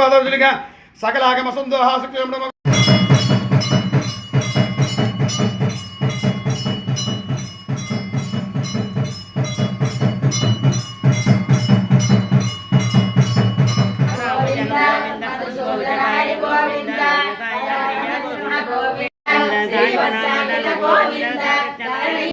பாதம் சொல்லுங்க சகலாகம சந்தோஹா சுக்லம் கோவிந்த கோவிந்த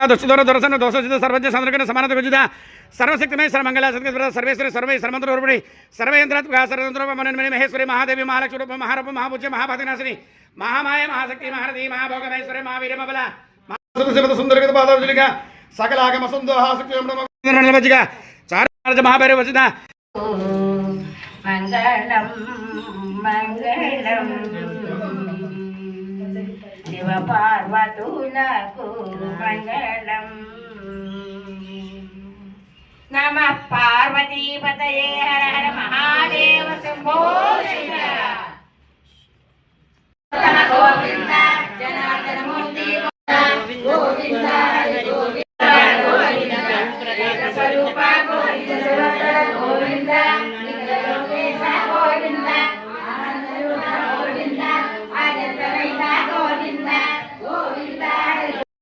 దుష్టదూర దొరసన దోషోచిత సర్వజ్ఞ సంద్రగణ సమానత గుజిత సర్వశక్తిమై సర్వమంగళ సద్గత సర్వేశ్వరి సర్వై సర్వంతర రూపిణి సర్వేంద్రాత్మక సర్వతంత్ర మనన్మని మహేశ్వరి మహాదేవి మహాలక్ష్మి రూప మహారూప మహాపూజ్య మహాభాతినాశిని మహామాయ మహాశక్తి మహారథి మహాభోగమేశ్వరి మహావీరమబల సుందరగత పాదార్జునిగా సకల ఆగమ సుందోహాసుక్యం చార మహాభైర వచిత మంగళం మంగళం శివ పార్వతులకు మంగళం. నమ పార్వతీపతయే హర హర మహాదేవ శంభో శంకర.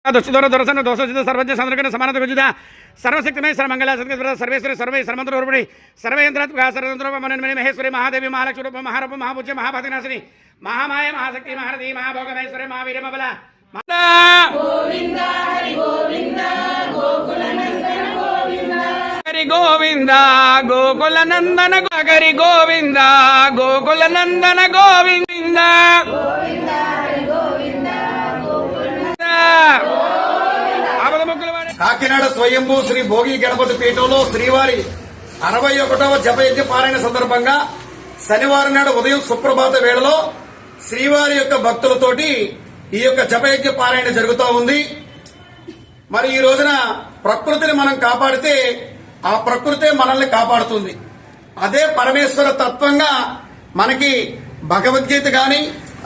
దుష్టదూర దొరసన దోషోచిత సర్వజ్ఞ సంద్రగణ సమానత విజిత సర్వశక్తిమై సర్వమంగళ సద్గత సర్వేశ్వరి సర్వై సర్వంతర రూపిణి సర్వేంద్రాత్మక సర్వతంత్ర మనన్మని మహేశ్వరి మహాదేవి మహాలక్ష్మి రూప మహారూప మహాపూజ్య మహాభాతనాశిని మహామాయ మహాశక్తి మహారథి మహాభోగమేశ్వరి మహావీరమబల హరి గోవింద గోకుల నందన హరి గోవింద గోకుల నందన గోవింద వాడే కాకినాడ స్వయంభూ శ్రీ భోగి గణపతి పీఠంలో శ్రీవారి అరవై ఒకటవ జపయజ్ఞ పారాయణ సందర్భంగా శనివారం నాడు ఉదయం సుప్రభాత వేళలో శ్రీవారి యొక్క భక్తులతోటి ఈ యొక్క జపయజ్ఞ పారాయణ జరుగుతూ ఉంది. మరి ఈ రోజున ప్రకృతిని మనం కాపాడితే ఆ ప్రకృతే మనల్ని కాపాడుతుంది. అదే పరమేశ్వర తత్వంగా మనకి భగవద్గీత గాని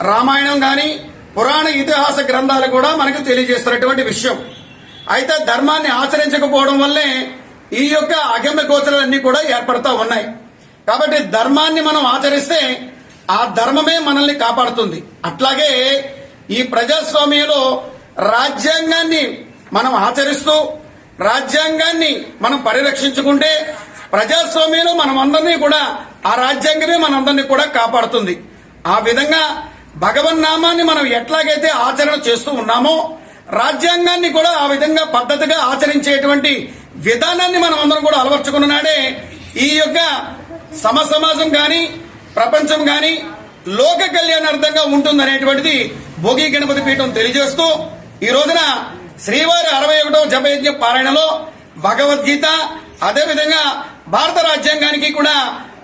రామాయణం గాని పురాణ ఇతిహాస గ్రంథాలు కూడా మనకు తెలియజేస్తున్నటువంటి విషయం. అయితే ధర్మాన్ని ఆచరించకపోవడం వల్లే ఈ యొక్క అగమ్య గోచరాలన్నీ కూడా ఏర్పడతా ఉన్నాయి. కాబట్టి ధర్మాన్ని మనం ఆచరిస్తే ఆ ధర్మమే మనల్ని కాపాడుతుంది. అట్లాగే ఈ ప్రజాస్వామ్యంలో రాజ్యాంగాన్ని మనం ఆచరిస్తూ రాజ్యాంగాన్ని మనం పరిరక్షించుకుంటే ప్రజాస్వామ్యంలో మనం అందరినీ కూడా ఆ రాజ్యాంగమే మనందరినీ కూడా కాపాడుతుంది. ఆ విధంగా భగవన్నామాన్ని మనం ఎట్లాగైతే ఆచరణ చేస్తూ ఉన్నామో రాజ్యాంగాన్ని కూడా ఆ విధంగా పద్ధతిగా ఆచరించేటువంటి విధానాన్ని మనం అందరం కూడా అలవర్చుకున్న నాడే ఈ యొక్క సమసమాజం కానీ ప్రపంచం కానీ లోక కళ్యాణార్థంగా ఉంటుందనేటువంటిది భోగి గణపతి పీఠం తెలియజేస్తూ ఈ రోజున శ్రీవారి అరవై ఒకటవ జపయజ్ఞ పారాయణలో భగవద్గీత అదేవిధంగా భారత రాజ్యాంగానికి కూడా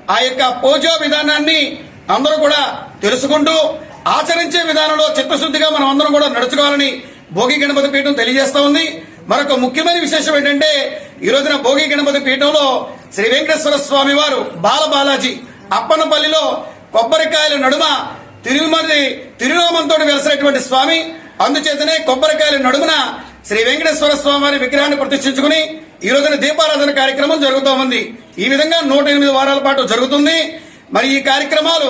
ఆ యొక్క పూజా విధానాన్ని అందరూ కూడా తెలుసుకుంటూ ఆచరించే విధానంలో చిత్తశుద్ధిగా మనం అందరం కూడా నడుచుకోవాలని భోగి గణపతి పీఠం తెలియజేస్తా ఉంది. మరొక ముఖ్యమైన విశేషం ఏంటంటే ఈ రోజున భోగి గణపతి పీఠంలో శ్రీ వెంకటేశ్వర స్వామి వారు బాల బాలాజీ అప్పనపల్లిలో కొబ్బరికాయల నడుమ తిరుమలి తిరునామంతో వెలసినటువంటి స్వామి. అందుచేతనే కొబ్బరికాయల నడుమున శ్రీ వెంకటేశ్వర స్వామి వారి విగ్రహాన్ని ప్రతిష్ఠించుకుని ఈ రోజున దీపారాధన కార్యక్రమం జరుగుతూ ఉంది. ఈ విధంగా నూట ఎనిమిది వారాల పాటు జరుగుతుంది. మరి ఈ కార్యక్రమాలు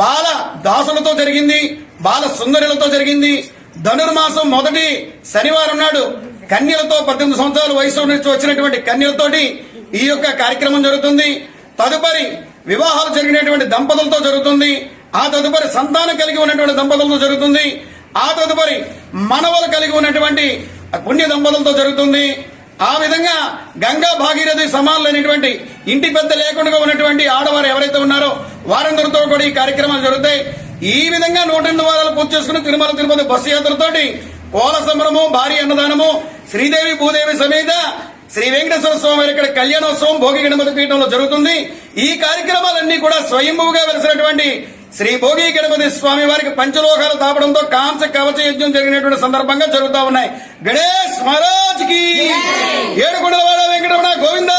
బాల దాసులతో జరిగింది బాల సుందరులతో జరిగింది. ధనుర్మాసం మొదటి శనివారం నాడు కన్యలతో పద్దెనిమిది సంవత్సరాల వయసు నుంచి వచ్చినటువంటి కన్యలతోటి ఈ యొక్క కార్యక్రమం జరుగుతుంది. తదుపరి వివాహాలు జరిగినటువంటి దంపతులతో జరుగుతుంది. ఆ తదుపరి సంతానం కలిగి ఉన్నటువంటి దంపతులతో జరుగుతుంది. ఆ తదుపరి మనవలు కలిగి ఉన్నటువంటి పుణ్య దంపతులతో జరుగుతుంది. ఆ విధంగా గంగా భాగీరథి సమానులైనటువంటి ఇంటి పెద్ద లేకుండా ఉన్నటువంటి ఆడవారు ఎవరైతే ఉన్నారో వారందరితో కూడా ఈ కార్యక్రమాలు జరుగుతాయి. ఈ విధంగా నూట ఎనిమిది వారాలు పూర్తి చేసుకుని తిరుమల తిరుపతి బస్సు యాత్రతోటి కోల సంబరము భారీ అన్నదానము శ్రీదేవి భూదేవి సమేత శ్రీ వెంకటేశ్వర స్వామి వారి ఇక్కడ కళ్యాణోత్సవం భోగి గణపతి పీఠంలో జరుగుతుంది. ఈ కార్యక్రమాలన్నీ కూడా స్వయంభుగా వెలిసినటువంటి శ్రీ భోగి గణపతి స్వామి వారికి పంచలోకాలు తాపడంతో కాంస కవచ యజ్ఞం జరిగినటువంటి సందర్భంగా జరుగుతా ఉన్నాయి. గణేష్ మహారాజ్కి! ఏడుకొండలవాడ వెంకటరమణ గోవిందా!